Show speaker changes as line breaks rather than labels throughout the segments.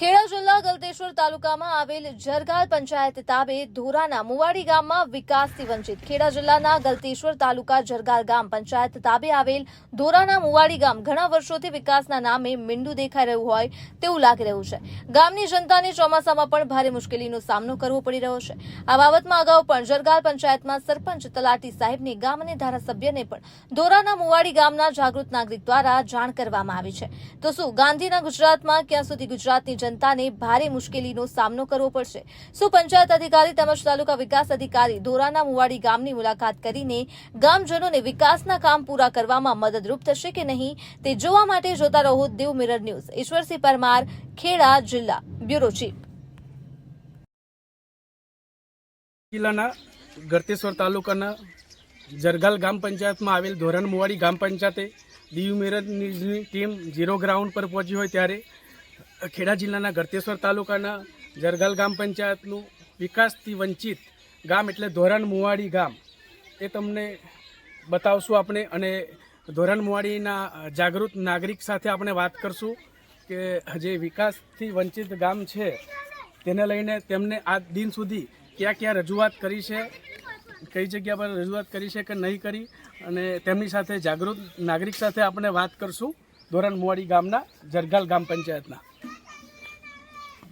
ખેડા જિલ્લા ગલતેશ્વર તાલુકામાં આવેલ જરગાલ પંચાયત તાબે ધોરાના મુવાડી ગામમાં વિકાસથી વંચિત ખેડા જિલ્લાના ગલતેશ્વર તાલુકા જરગાલ ગામ પંચાયત તાબે આવેલ ધોરાના મુવાડી ગામ ઘણા વર્ષોથી વિકાસના નામે મીંડું દેખાઈ રહ્યું હોય તેવું લાગી રહ્યું છે. ગામની જનતાને ચોમાસામાં પણ ભારે મુશ્કેલીનો સામનો કરવો પડી રહ્યો છે. આ બાબતમાં અગાઉ પણ જરગાલ પંચાયતમાં સરપંચ તલાટી સાહેબને ગામ અને ધારાસભ્યને પણ ધોરાના મુવાડી ગામના જાગૃત નાગરિક દ્વારા જાણ કરવામાં આવી છે. તો શું ગાંધીના ગુજરાતમાં ક્યાં સુધી ગુજરાતની જનતાને ભારે મુશ્કેલીનો સામનો કરવો પડશે. શું પંચાયત અધિકારી તેમજ તાલુકા વિકાસ અધિકારી ધોરાના મુવાડી ગામની મુલાકાત કરીને ગામજનોને વિકાસના કામ પૂરા કરવામાં મદદરૂપ થશે કે નહીં તે જોવા માટે જોતા રહો દેવ મિરર ન્યૂઝ. ઈશ્વરસિંહ પરમાર, ખેડા જિલ્લા. Bureau chief.
જિલ્લાના ગરતેશ્વર તાલુકાના જરગાલ ગ્રામ પંચાયતમાં આવેલ ધોરણ મુવાડી ગ્રામ પંચાયતે દીવ મિરજની ટીમ ઝીરો ગ્રાઉન્ડ પર પહોંચી હોય ત્યારે ખેડા જિલ્લાના ગરતેશ્વર તાલુકાના જરગલ ગામ પંચાયતનું વિકાસથી વંચિત ગામ એટલે ધોરણ મુવાડી ગામ. એ તમને બતાવશું આપણે અને ધોરણ મુવાડીના જાગૃત નાગરિક સાથે આપણે વાત કરશું કે જે વિકાસથી વંચિત ગામ છે, તેને લઈને તેમને આ દિન સુધી ક્યાં ક્યાં રજૂઆત કરી છે, કઈ જગ્યા પર રજૂઆત કરી છે કે નહીં કરી અને તેમની સાથે જાગૃત નાગરિક સાથે આપણે વાત કરશું ધોરણ મુવાડી ગામના જરગાલ ગામ પંચાયતના.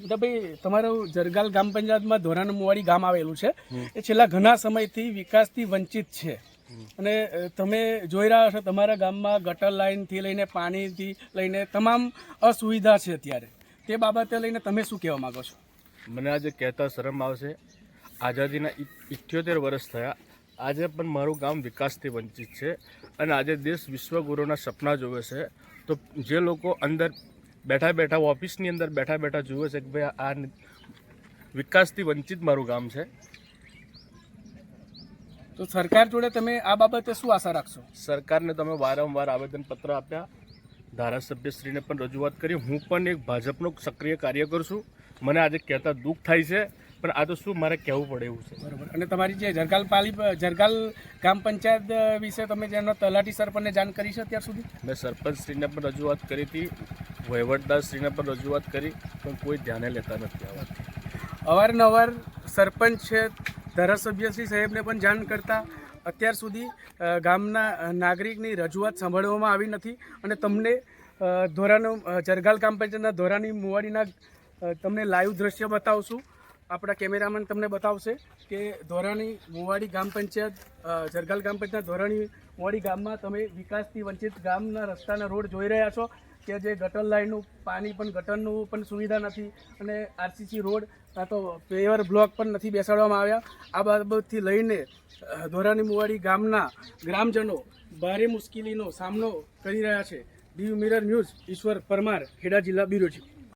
તો ભાઈ, તમારું જરગાલ ગ્રામ પંચાયતમાં ધોરણ મુવાડી ગામ આવેલું છે. એ છેલ્લા ઘણા સમયથી વિકાસથી વંચિત છે. અને તમે જોઈ રહ્યા છો તમારા ગામમાં ગટર લાઇનથી લઈને પાણીથી લઈને તમામ અસુવિધા છે અત્યારે. તે બાબતે લઈને તમે શું કહેવા માગો છો?
મને આજે કહેતા શરમ આવશે. આઝાદીના ઇઠ્યોતેર વર્ષ થયા. આજે પણ મારું ગામ વિકાસથી વંચિત છે. અને આજે દેશ વિશ્વગુરુના સપના જોવે છે. તો જે લોકો અંદર બેઠા બેઠા ઓફિસની અંદર બેઠા બેઠા જુએ છે કે ભાઈ આ વિકાસથી વંચિત મારું ગામ છે.
તો સરકાર જોડે તમે આ બાબતે શું આશા રાખશો?
સરકારને તમે વારંવાર આવેદનપત્ર આપ્યા. ધારાસભ્યશ્રીને પણ રજૂઆત કરી. હું પણ એક ભાજપનો સક્રિય કાર્યકર છું. મને આજે કહેતા દુઃખ થાય છે પણ આ તો શું મારે કહેવું પડે એવું છે.
બરાબર. અને તમારી જે જરગાલ પાલી જરગાલ ગ્રામ પંચાયત વિશે તમે જેનો તલાટી સરપંચને જાણ કરી છે અત્યાર સુધી?
મેં સરપંચશ્રીને પણ રજૂઆત કરી હતી. વહીવટદારશ્રીને પણ રજૂઆત કરી, પણ કોઈ ધ્યાને લેતા નથી આ વાત
અવારનવાર સરપંચ છે ધારાસભ્યશ્રી સાહેબને પણ જાણ કરતા અત્યાર સુધી ગામના નાગરિકની રજૂઆત સાંભળવામાં આવી નથી અને તમને ધોરાનું જરગાલ ગ્રામ પંચાયતના ધોરાની મુવાડીના તમને લાઈવ દ્રશ્ય બતાવશું. આપણા કેમેરામેન તમને બતાવશે કે ધોરાણી મુવાડી ગ્રામ પંચાયત જરગાલ ગ્રામ પંચાયત ધોરાણી મુવાડી ગામમાં તમે વિકાસથી વંચિત ગામના રસ્તાના રોડ જોઈ રહ્યા છો. કે જે ગટર લાઈનનું પાણી પણ ગટરનું પણ સુવિધા નથી અને આરસીસી રોડ કાં તો પેવર બ્લોક પણ નથી બેસાડવામાં આવ્યા. આ બાબતથી લઈને ધોરાની મુવાડી ગામના ગ્રામજનો ભારે મુશ્કેલીનો સામનો કરી રહ્યા છે. દીવ મિરર ન્યૂઝ, ઈશ્વર પરમાર, ખેડા જિલ્લા બ્યુરો